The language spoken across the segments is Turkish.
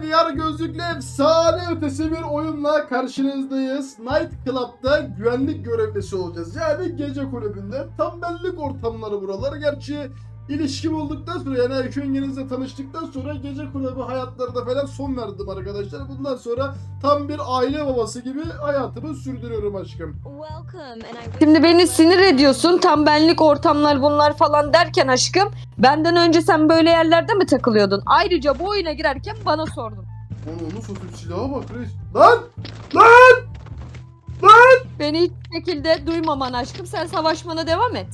VR gözlüklü efsane ötesi bir oyunla karşınızdayız. Night Club'da güvenlik görevlisi olacağız. Yani gece kulübünde. Tam benlik ortamları buralar. Gerçi ilişkim olduktan sonra yani Erkü yengenizle tanıştıktan sonra gece kulübü hayatlarına falan son verdim arkadaşlar. Bundan sonra tam bir aile babası gibi hayatımı sürdürüyorum aşkım. Şimdi beni sinir ediyorsun. Tam benlik ortamlar bunlar falan derken aşkım. Benden önce sen böyle yerlerde mi takılıyordun? Ayrıca bu oyuna girerken bana sordun. Onu onu satayım silaha bak reis. Lan! Lan! Beni hiç şekilde duymaman aşkım. Sen savaşmana devam et.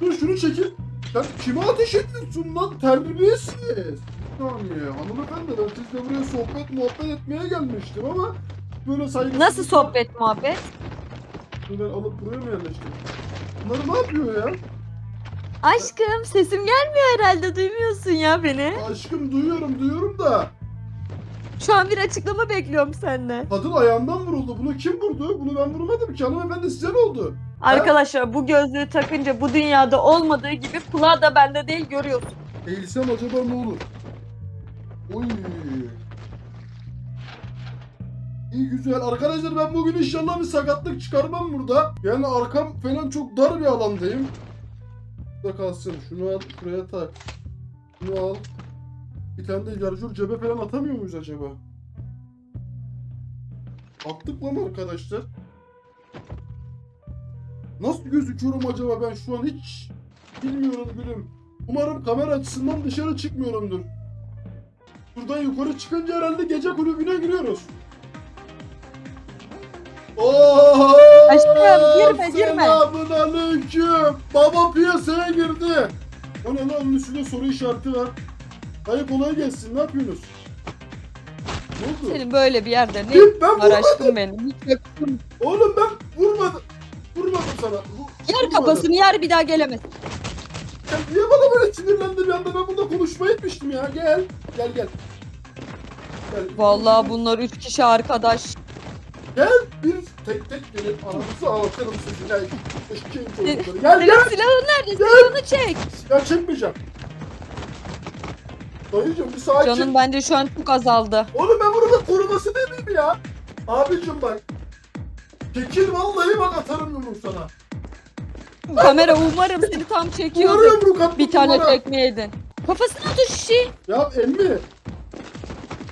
Dur şunu çekil. Sen kime ateş ediyorsun lan? Terbiyesiz. Saniye hanımefendi ben sizle buraya sohbet muhabbet etmeye gelmiştim ama böyle saygısız... Nasıl sohbet muhabbet? Bunları alıp buraya mı yerleştim? Bunlar ne yapıyor ya? Aşkım sesim gelmiyor herhalde. Duymuyorsun ya beni. Aşkım duyuyorum duyuyorum da. Şu an bir açıklama bekliyorum senden. Kadın ayağından vuruldu. Bunu kim vurdu? Bunu ben vurmadım ki. Hanımefendi size ne oldu? Arkadaşlar bu gözlüğü takınca bu dünyada olmadığı gibi kulağı da bende değil görüyorsun. Eğilsem acaba ne olur? Oy. İyi güzel. Arkadaşlar ben bugün inşallah bir sakatlık çıkarmam burada. Yani arkam falan çok dar bir alandayım. Burada kalsın. Şunu al. Şuraya tak. Şunu al. Bir tane de yarjur cebe falan atamıyor muyuz acaba? Attık lan arkadaşlar. Nasıl gözüküyorum acaba ben şu an hiç bilmiyorum gülüm. Umarım kamera açısından dışarı çıkmıyorumdur. Buradan yukarı çıkınca herhalde gece kulübüne giriyoruz. Oho! Aşkım, girme, girme. Selamun aleyküm. Baba piyasaya girdi. O ne lan onun üstünde soru işareti var. Hayır kolay gelsin ne yapıyorsunuz? Ne oldu? Senin böyle bir yerde ne? Ben var vurmadım. Hiç yok. Oğlum ben vurmadım. Sana. Yer kafasını yer bir daha gelemez. Ya niye bana böyle sinirlendi bir anda? Ben burada konuşmaya etmiştim ya. Gel. Gel gel. Gel. Vallahi bunlar üç kişi arkadaş. Gel bir tek tek gelip aranızı ağlatırım sizi. Gel. Eşeğin çocukları. Gel Senin gel. silahın nerede? Silahını çek. Silah çekmeyeceğim. Dayıcım bir sakin. Canım bence şu an çok azaldı. Oğlum ben burada koruması değil miyim ya? Abicim bak. Çekil vallahi bak atarım yumruğu sana. Kamera umarım seni tam çekiyordu. yumruk attım Bir tane duvara. tekme yedin. Kafasına düş şişi. Ya emmi.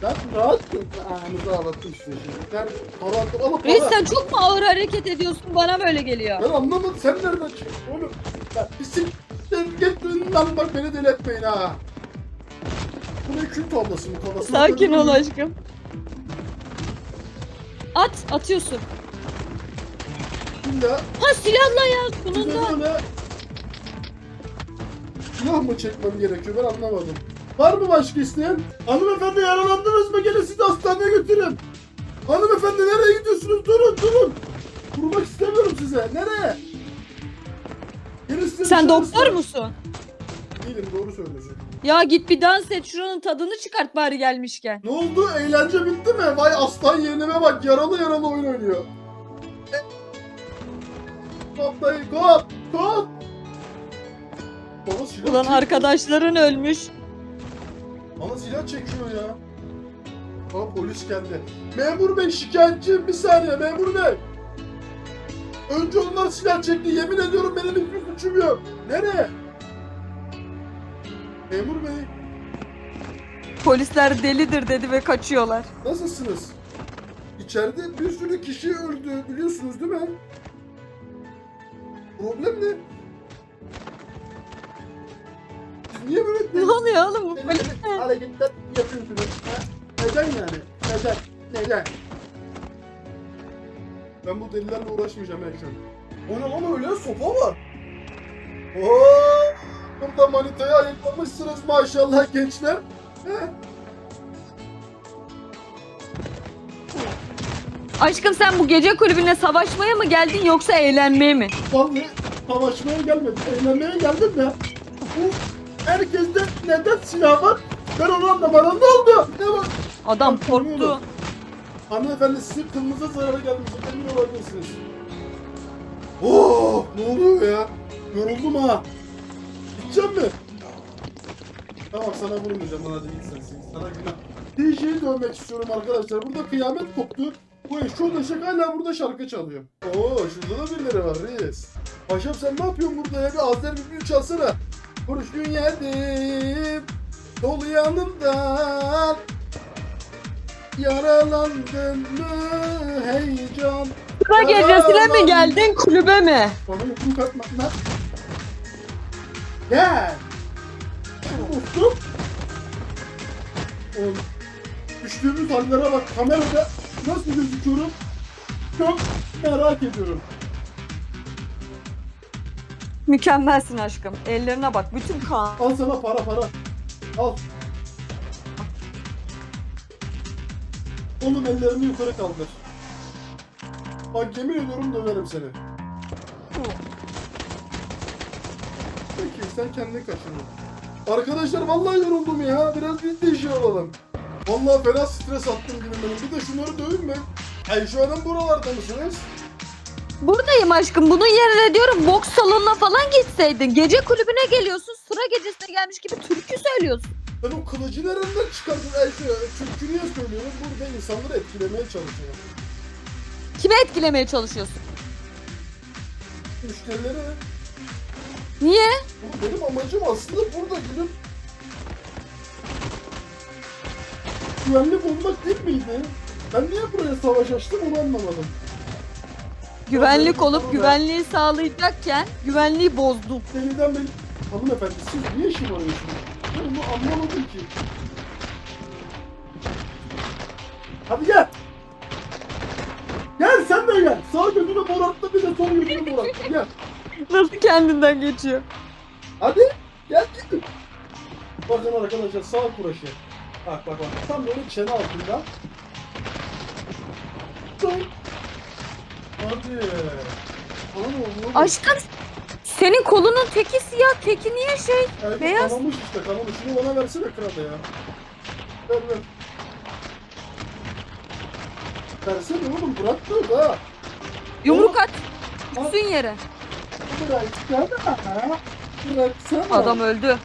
Ben rahat dur. Ağzınızı ağlattım şimdi. Ben para attım ama para. Reis sen çok mu ağır hareket ediyorsun? Bana böyle geliyor. Ben anlamadım sen nereden çıktın oğlum? Ya bisiklet git lan bak beni deli etmeyin ha. Bu ne kül tablası mı kafasına? Sakin ol aşkım. At, atıyorsun. İlla Ha silahla ya sonunda. böyle silah mı çekmem gerekiyor ben anlamadım. Var mı başka isteyen? Hanımefendi yaralandınız mı? Gelin sizi hastaneye götürün. Hanımefendi nereye gidiyorsunuz? Durun durun. Vurmak istemiyorum size. Nereye? Gelin size Sen dışarı doktor musun? Değilim doğru söylüyorsun. Ya git bir dans et şuranın tadını çıkart bari gelmişken. Ne oldu? Eğlence bitti mi? Vay aslan yeğenime bak yaralı yaralı oyun oynuyor. E- Kop kop! Kop! Bana silah Ulan çekiyor. arkadaşların ölmüş. Bana silah çekiyor ya. Aa polis geldi. Memur bey şikayetçiyim bir saniye memur bey. Önce onlar silah çekti yemin ediyorum benim hiçbir suçum yok. Nereye? Memur bey Polisler delidir dedi ve kaçıyorlar. Nasılsınız? İçeride bir sürü kişi öldü biliyorsunuz değil mi? Problem ne? Siz niye böyle Ne oluyor oğlum bu polis? deli hareketler yapıyorsunuz? Ha? Neden yani? Neden? Neden? Ben bu delilerle uğraşmayacağım Erkan. O ne lan öyle? Sopa var. Oo! Burada manitayı ayıklamışsınız maşallah gençler. He? Aşkım sen bu gece kulübüne savaşmaya mı geldin yoksa eğlenmeye mi? Vallahi savaşmaya gelmedim, eğlenmeye geldim. Bu herkeste neden silah var? Ben onu anlamadım. Ne oldu? Ne var? Adam Ben tanıyorum. korktu. Hanımefendi sizin kılınıza zarar gelmiş. Emin olabilirsiniz. Oh, ne oluyor ya? Yoruldum ha. Gideceğim mi? Tamam sana vurmayacağım hadi git sen. Sana günah. DJ'yi dövmek istiyorum arkadaşlar. Burada kıyamet koptu. Bu eşşoğlu eşek hala burada şarkı çalıyor. Oo şurada da birileri var reis. Paşam sen ne yapıyorsun burada ya? Bir Azer bir büyük çalsana. Kurşun yedim. Dolu yanımdan. Yaralandın mı heyecan? Sıra gecesine mi geldin kulübe mi? Bana yumruk atma lan. Gel. Dostum. Oğlum. Düştüğümüz hallere bak kamerada nasıl gözüküyorum? Çok merak ediyorum. Mükemmelsin aşkım. Ellerine bak. Bütün kan. Al sana para para. Al. Oğlum ellerini yukarı kaldır. Bak yemin ediyorum döverim seni. Peki sen kendini kaçırdın. Arkadaşlar vallahi yoruldum ya. Biraz biz de işe alalım. Vallahi fena stres attım günümden. Bir de şunları dövün mü? Ay şu adam buralarda mısınız? Buradayım aşkım. Bunun yerine diyorum boks salonuna falan gitseydin. Gece kulübüne geliyorsun. Sıra gecesine gelmiş gibi türkü söylüyorsun. Ben o kılıcı nereden çıkardın? Ay şu türkü niye söylüyorum? Burada insanları etkilemeye çalışıyorum. Kimi etkilemeye çalışıyorsun? Müşterileri Niye? Benim amacım aslında burada gidip güvenlik olmak değil miydi? Ben niye buraya savaş açtım onu anlamadım. Güvenlik olup güvenliği sağlayacakken güvenliği bozdun. Deniden beni... Hanımefendi siz niye şımarıyorsunuz? Ben onu anlamadım ki. Hadi gel. Gel sen de gel. Sağ gözünü morarttı bir de sol gözünü morarttı. Gel. Nasıl kendinden geçiyor? Hadi gel git. Bakın arkadaşlar sağ kuraşı. Bak bak bak. Tam böyle çene altında. Dur. Hadi. Ne oluyor? Aşkım senin kolunun teki siyah, teki niye şey? Evet, beyaz. Kanamış işte kanamış. Şunu bana versene krada ya. Ver ver. Versene oğlum bırak da ha. Yumruk at. Düşsün yere. Bıraksana. Bıraksana. Adam öldü.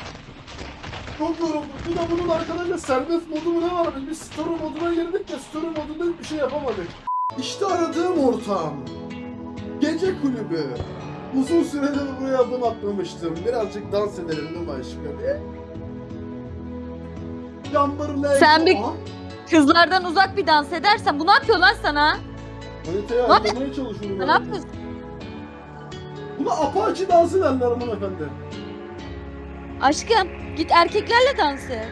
Çok yoruldum. Bir de bunun arkadaşlar serbest modu mu ne var? Biz story moduna girdik de story modunda hiçbir şey yapamadık. İşte aradığım ortam. Gece kulübü. Uzun süredir buraya adım atmamıştım. Birazcık dans edelim değil mi aşkım? E? Sen bir- Kızlardan uzak bir dans edersen bu ne yapıyor lan sana? Manitayı Ne anlamaya çalışıyorum. Ne yani. yapıyorsun? Buna apaçi dansı derler hanımefendi. Aşkım git erkeklerle dans et.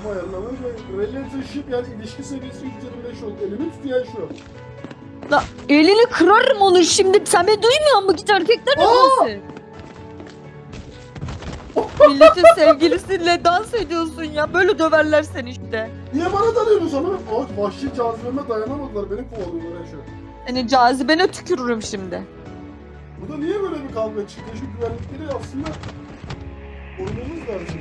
Ama ayarlamayı relationship yani ilişki seviyesi 125 oldu. Elimi tutuyan şu. La elini kırarım onu şimdi. Sen beni duymuyor musun? Git erkeklerle Aa! dans et. Milletin sevgilisiyle dans ediyorsun ya. Böyle döverler seni işte. Niye bana dalıyorsun sana? Aa, vahşi cazibeme dayanamadılar. Beni kovalıyorlar ya şu. Seni cazibene tükürürüm şimdi. Burada niye böyle bir kavga çıktı? Şu güvenlikleri aslında korumamız lazım.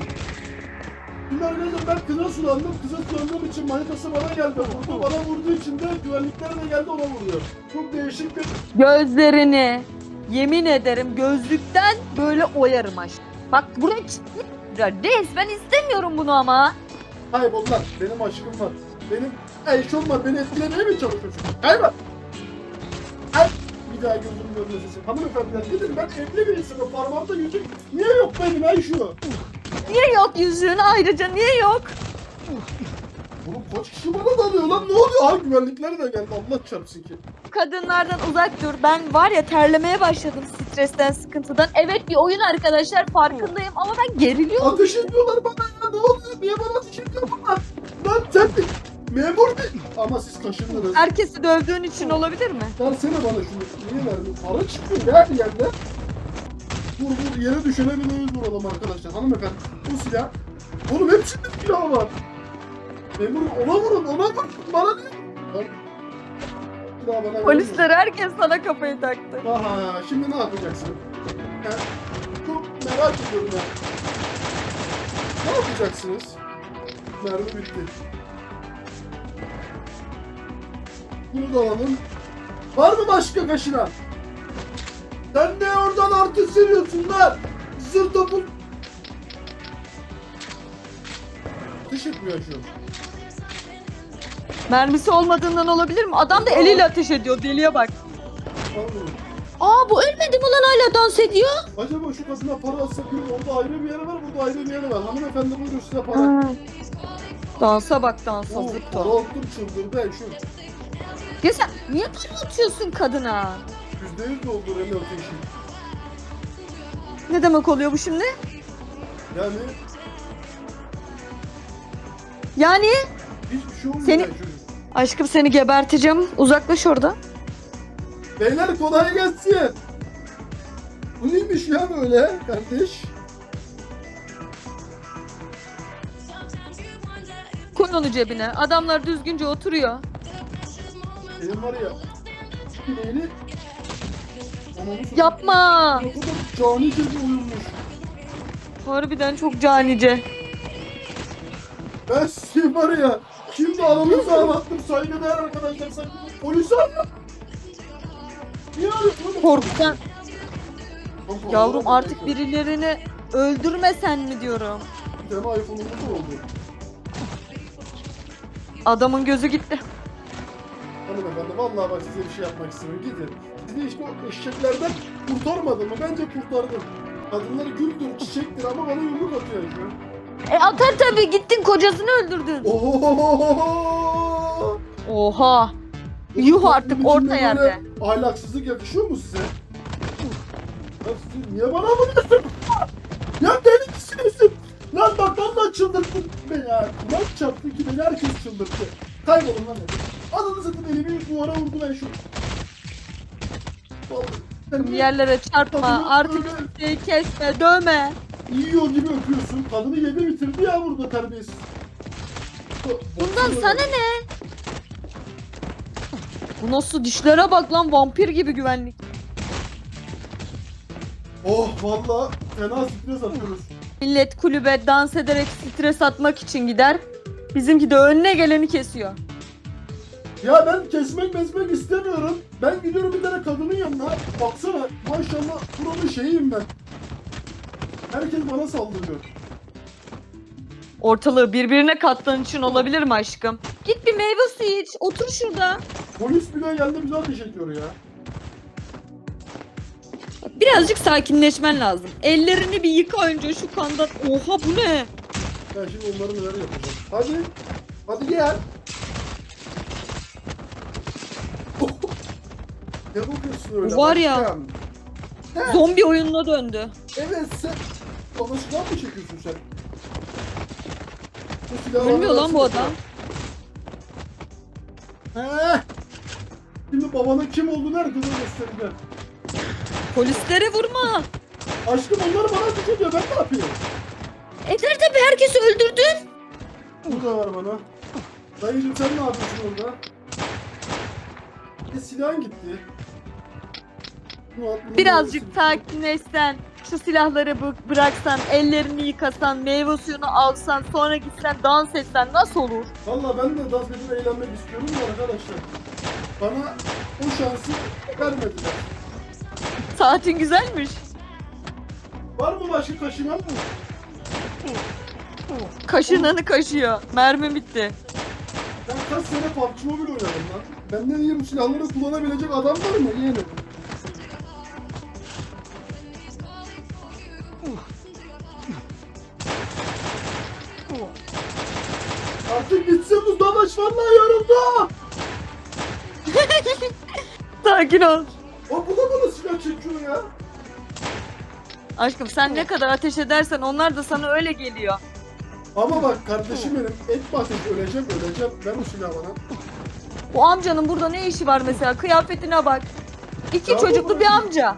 Şimdi arkadaşlar ben kıza sulandım. Kıza sulandığım için manitası bana geldi. Vurdu. Bana vurduğu için de güvenlikler de geldi ona vuruyor. Çok değişik bir... Gözlerini yemin ederim gözlükten böyle oyarım aşkım. Bak buraya. Ya Reis ben istemiyorum bunu ama. Kaybol lan. Benim aşkım var. Benim eşom var. Beni etkilemeye mi çalışıyorsun? Kaybol. Ay. Bir daha gözüm görmesin. Hanımefendiler gidin ben evli bir insanım. Parmağımda yüzük. Niye yok benim Ayşu? Niye yok yüzüğün ayrıca niye yok? Oğlum kaç kişi bana dalıyor lan? Ne oluyor? Ay güvenlikler de geldi. Allah çarpsın ki. Kadınlardan uzak dur. Ben var ya terlemeye başladım stresten, sıkıntıdan. Evet bir oyun arkadaşlar farkındayım ama ben geriliyorum. Ateş ediyorlar bana ya. Ne oluyor? Ama siz kaşındınız. Herkesi dövdüğün için olabilir mi? Versene bana şunu. Niye verdin? Para çıkıyor bir yerde. Vur vur yere düşene bile öldür vuralım arkadaşlar. Hanımefendi bu silah. Oğlum hepsinde silah var. Memur ona vurun ona vurun. Bana? Lan, Silah bana Polisler herkes sana kafayı taktı. Aha şimdi ne yapacaksın? Ha? Çok merak ediyorum ya. Ne yapacaksınız? Mermi bitti. Bunu da alalım. Var mı başka kaşınan? Sen ne oradan artık seriyorsun lan? Zır topun. Ateş etmiyor şu. Mermisi olmadığından olabilir mi? Adam da eliyle ateş ediyor. Deliye bak. Allah'ım. Aa bu ölmedi mi lan hala dans ediyor? Acaba şu kadına para atsak yürü, orada ayrı bir yere var, burada ayrı bir yere var. Hanımefendi buyurun size para. Dansa bak dansa Oh, zıpla. korktum çıldırdı şu. Ya sen niye para atıyorsun kadına? Yüzde yüz doldur el ateşi. Ne demek oluyor bu şimdi? Yani Yani hiçbir şey olmuyor Seni- yani çocuk. aşkım seni geberteceğim. Uzaklaş orada. Beyler kolay gelsin. Bu neymiş ya böyle kardeş? Koy onu cebine. Adamlar düzgünce oturuyor. Benim var ya. Satayım. Yapma. Kadar canice bir oyunmuş. Harbiden çok canice. Ben sizi var ya. Şimdi aramızı anlattım saygıdeğer arkadaşlar. Sakın polis arıyor. Niye arıyorsun? Korkudan. Yavrum artık birilerini öldürmesen mi diyorum. Bir tane iPhone'umuz oldu. Adamın gözü gitti. Hanımefendi vallahi bak size bir şey yapmak istemiyorum. Gidin. Sizi işte o eşeklerden kurtarmadım mı? Bence kurtardım. Kadınları güldür, çiçektir ama bana yumruk atıyor. E atar tabii gittin kocasını öldürdün. Ohohohoho! Oha. Yuh artık orta yerde. Ahlaksızlık yakışıyor mu size? Ya siz niye bana vuruyorsun? Ya deli misiniz? Lan bak vallahi çıldırttın beni ya. Kulak çarptı ki beni herkes çıldırttı. Kaybolun lan dedim. Ananı satayım elimi duvara vurdu ben şu. Vallahi Yerlere çarpma. Artık öyle kimseyi kesme. Dövme. yiyor gibi öpüyorsun. Kadını yedi bitirdi ya burada terbiyesiz. Bundan sana ne? Bu nasıl dişlere bak lan vampir gibi güvenlik. Oh valla fena stres atıyoruz. Millet kulübe dans ederek stres atmak için gider. Bizimki de önüne geleni kesiyor. Ya ben kesmek mesmek istemiyorum. Ben gidiyorum bir tane kadının yanına. Baksana maşallah buranın şeyiyim ben. Herkes bana saldırıyor. Ortalığı birbirine kattığın için olabilir mi aşkım? Git bir meyve suyu iç. Otur şurada. Polis bile geldi bize ateş ediyor ya. Birazcık sakinleşmen lazım. Ellerini bir yıka önce şu kandan. Oha bu ne? Ben şimdi onları neler yapacağım. Hadi. Hadi gel. Ne bakıyorsun öyle? Var ya. başkan? Zombi oyununa döndü. Evet sen. Bana silah mı çekiyorsun sen? Bu silahı Ölmüyor bana lan bu versene. adam. Heh. Şimdi babanın kim olduğunu herkese göstereceğim. Polislere vurma. Aşkım onlar bana ateş ediyor ben ne yapayım? Eder tabi herkesi öldürdün. Bu da var bana. Dayıcım sen ne yapıyorsun orada? E silahın gitti. Birazcık sakinleşsen. Şu silahları bı- bıraksan, ellerini yıkasan, meyve suyunu alsan, sonra gitsen dans etsen nasıl olur? Valla ben de dans edip eğlenmek istiyorum da arkadaşlar. Bana o şansı vermediler. Saatin güzelmiş. Var mı başka kaşınan mı? Kaşınanı kaşıyor. Mermi bitti. Ben kaç sene PUBG Mobile oynadım lan. Benden iyi bu silahları kullanabilecek adam var mı yeğenim? Sakin ol. O bu da bana silah çekiyor ya. Aşkım sen ne kadar ateş edersen onlar da sana öyle geliyor. Ama bak kardeşim benim et ateş öleceğim öleceğim. Ver o silahı bana. Bu amcanın burada ne işi var mesela? Kıyafetine bak. İki Ya çocuklu bir amca.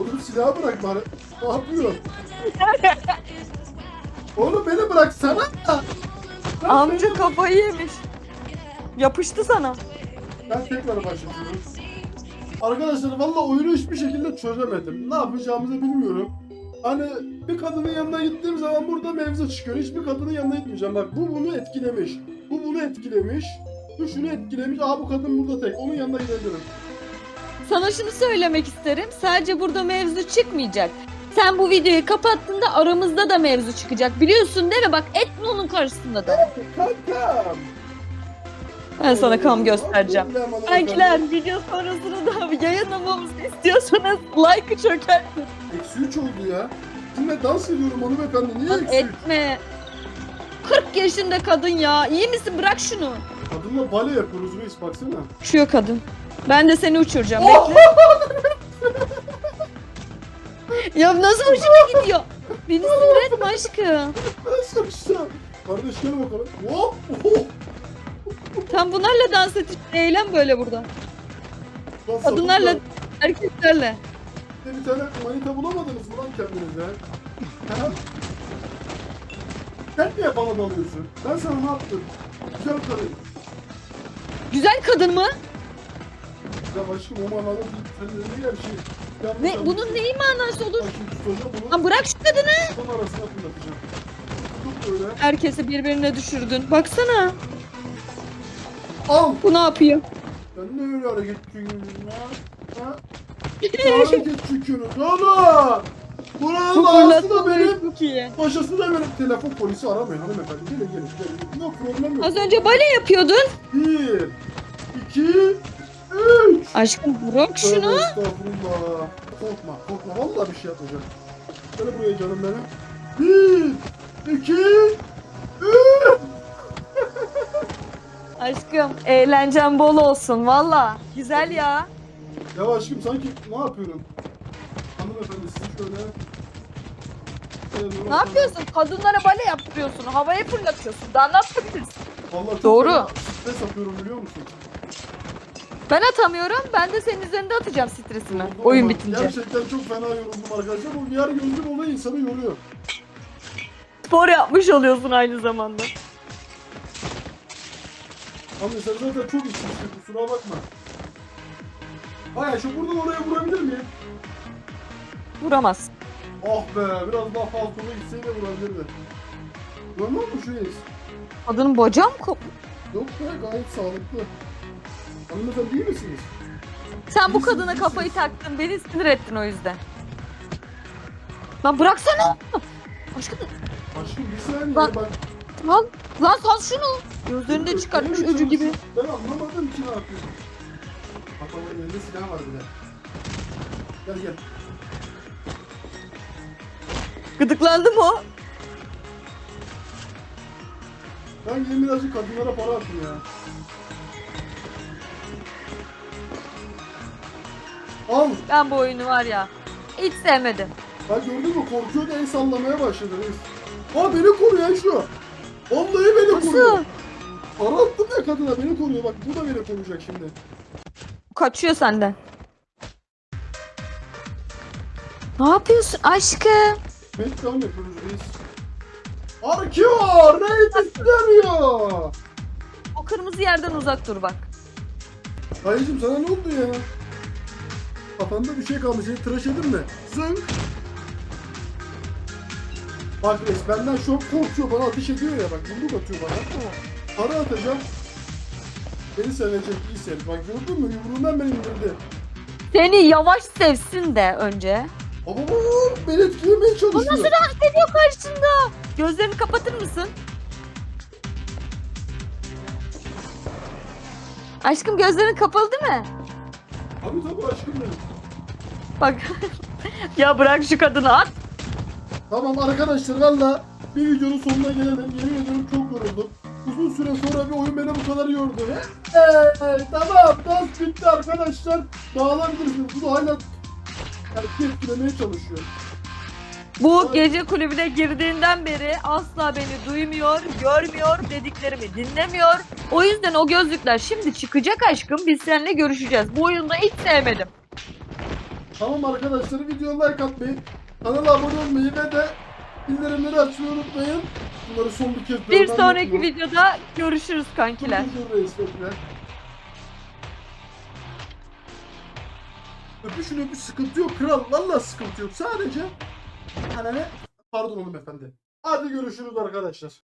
Oğlum silahı bırak bana. Ne yapıyor? Oğlum beni bıraksana. Ben Amca kafayı yemiş. Yapıştı sana. Ben tekrar başlatıyorum. Arkadaşlar valla oyunu hiçbir şekilde çözemedim. Ne yapacağımızı bilmiyorum. Hani bir kadının yanına gittiğim zaman burada mevzu çıkıyor. Hiçbir kadının yanına gitmeyeceğim. Bak bu bunu etkilemiş. Bu bunu etkilemiş. Bu şunu etkilemiş. Aa bu kadın burada tek. Onun yanına gidebilirim. Sana şunu söylemek isterim. Sadece burada mevzu çıkmayacak. Sen bu videoyu kapattığında aramızda da mevzu çıkacak. Biliyorsun değil mi? Bak Etno'nun karşısında da. Kankam. Ben sana kam göstereceğim. Kankiler video sonrasını da yayınlamamızı istiyorsanız like'ı çökertin. Eksi 3 oldu ya. Şimdi dans ediyorum hanımefendi. Niye Lan eksi 3? etme. 40 yaşında kadın ya. İyi misin? Bırak şunu. Kadınla bale yapıyoruz reis baksana. Uçuyor kadın. Ben de seni uçuracağım. Oh! Bekle. ya nasıl hoşuna gidiyor? Beni sinir etme aşkım. Nasıl işte? Kardeş gel bakalım. Hop! Oh! Tam bunlarla dans et. Eğlen böyle burada. Lan Kadınlarla, sapıklar. erkeklerle. Bir de bir tane manita bulamadınız mı lan kendinize? Ha? Sen niye bana dalıyorsun? Ben sana ne yaptım? Güzel karıyım. Güzel kadın mı? Ya aşkım o manada değil. Sen de ne şey. Yanlış Ne, anladın. bunun neyi manası olur? Bak şimdi tutacağım bunu. Lan bırak şu kadını. Tam arasına fırlatacağım. Tut böyle. Herkesi birbirine düşürdün. Baksana. Al! Bu ne yapıyor? Sen ne öyle hareket çekiyorsun ya? Ha? Ne hareket çekiyorsun oğlum? Buranın Bu ağası da benim. Başası da benim. Telefon polisi aramayın hanımefendi. Gelin gelin gelin. Yok problem yok. Az önce bale yapıyordun. Bir, iki, üç. Aşkım bırak şunu. Tövbe estağfurullah. Korkma korkma. Vallahi bir şey yapmayacağım. Gel buraya canım benim. Bir, iki, üç. Aşkım eğlencen bol olsun valla. Güzel ya. Ya aşkım sanki ne yapıyorum? Hanımefendi siz şöyle. Şöyle Ne yapıyorsun? Kadınlara bale yaptırıyorsun. Havaya fırlatıyorsun. Daha ne yapabilirsin? Vallahi çok Doğru. fena Stres atıyorum biliyor musun? Ben atamıyorum. Ben de senin üzerinde atacağım stresimi. Yoruldum Oyun ama bitince. Gerçekten çok fena yoruldum arkadaşlar. Bu VR gözlüm olayı insanı yoruyor. Spor yapmış oluyorsun aynı zamanda. Anne sen zaten çok içmişsin kusura bakma. Hayır şu buradan oraya vurabilir miyim? Vuramaz. Ah be biraz daha fazla gitseydi vurabilirdi. Normal mı şu reis? Kadının bacağı mı kopmuş? Yok be gayet sağlıklı. Hanımefendi iyi misiniz? Sen bu kadına kafayı taktın. Beni sinir ettin o yüzden. Lan bıraksana. Aşkım Aşkım bir saniye Bak- bak. Lan, lan sal şunu. Gözlerini de çıkartmış Evet, öcü gibi. Ben anlamadım ki ne yapıyorsun. Bak baba elinde silah var bir de. Gel gel. Gıdıklandı mı o? Ben gidin birazcık kadınlara para atayım ya. Al. Ben bu oyunu var ya. Hiç sevmedim. Bak gördün mü korkuyor da el sallamaya başladı reis. Aa beni koruyor şu. Vallahi beni koruyor. Nasıl? Para attım ya kadına beni koruyor bak bu da beni koruyacak şimdi. Kaçıyor senden. Ne yapıyorsun aşkım? Backdown yapıyoruz reis. Arkeor! Raid istemiyor! O kırmızı yerden uzak dur bak. Dayıcım sana ne oldu ya? Kafanda bir şey kalmış. Seni tıraş edin mi? Zınk! Bak reis benden an korkuyor. Bana ateş ediyor ya. Bak yumruk atıyor bana. Para atacağım. Beni sevecek. iyi sev. Bak gördün mü? Yumruğundan beni indirdi. Seni yavaş sevsin de önce. Baba beni etkilemeye çalışıyor. nasıl dans ediyor karşında? Gözlerini kapatır mısın? Aşkım gözlerin kapalı değil mi? Abi tabii aşkım benim. Bak. ya bırak şu kadını at. Tamam arkadaşlar valla bir videonun sonuna gelelim. Yemin ediyorum çok yoruldum. Uzun süre sonra bir oyun beni bu kadar yordu. Eee tamam dans bitti arkadaşlar. Dağılabilirsiniz. Bu da hala yani etkilemeye çalışıyor. Bu gece kulübüne girdiğinden beri asla beni duymuyor, görmüyor, dediklerimi dinlemiyor. O yüzden o gözlükler şimdi çıkacak aşkım. Biz seninle görüşeceğiz. Bu oyunda hiç sevmedim. Tamam arkadaşlar videoya like atmayı, kanala abone olmayı ve de bildirimleri açmayı unutmayın. Bunları son bir kez Bir görmem sonraki mu? videoda görüşürüz kankiler. Reis, bekle. Öpüşün öpüş sıkıntı yok kral. Valla sıkıntı yok. Sadece hani? Pardon hanımefendi. Hadi görüşürüz arkadaşlar.